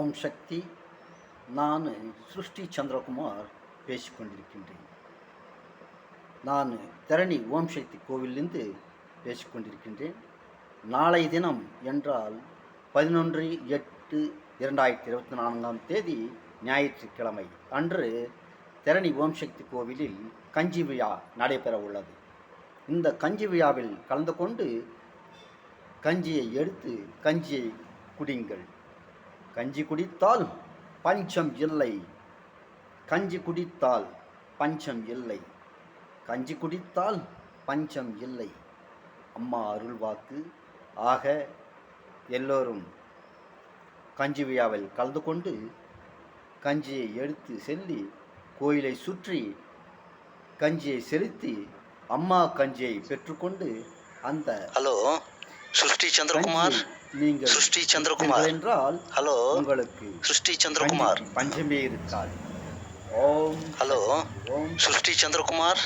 ஓம் சக்தி. நான் சிருஷ்டி சந்திரகுமார் பேசிக்கொண்டிருக்கின்றேன். நான் தரணி ஓம் சக்தி கோவிலிருந்து பேசிக்கொண்டிருக்கின்றேன். நாளை தினம் என்றால் பதினொன்று எட்டு இரண்டாயிரத்தி இருபத்தி நான்காம் தேதி ஞாயிற்றுக்கிழமை அன்று தரணி ஓம் சக்தி கோவிலில் கஞ்சி விழா நடைபெற உள்ளது. இந்த கஞ்சி விழாவில் கலந்து கொண்டு கஞ்சியை எடுத்து கஞ்சியை குடிங்கள் கஞ்சி குடித்தால் பஞ்சம் இல்லை. கஞ்சி குடித்தால் பஞ்சம் இல்லை. கஞ்சி குடித்தால் பஞ்சம் இல்லை. அம்மா அருள்வாக்கு ஆக எல்லோரும் கஞ்சி விழாவில் கலந்து கொண்டு கஞ்சியை எடுத்து செல்லி கோயிலை சுற்றி கஞ்சியை செலுத்தி அம்மா கஞ்சியை பெற்றுக்கொண்டு அந்த ஹலோ சிருஷ்டி சந்திரகுமார். நீங்கள் சிருஷ்டி சந்திரகுமார். என்றால் ஹலோ உங்களுக்கு சிருஷ்டி சந்திரகுமார். பஞ்சமே இருக்காது ஓம். ஹலோ ஓம். சிருஷ்டி சந்திரகுமார்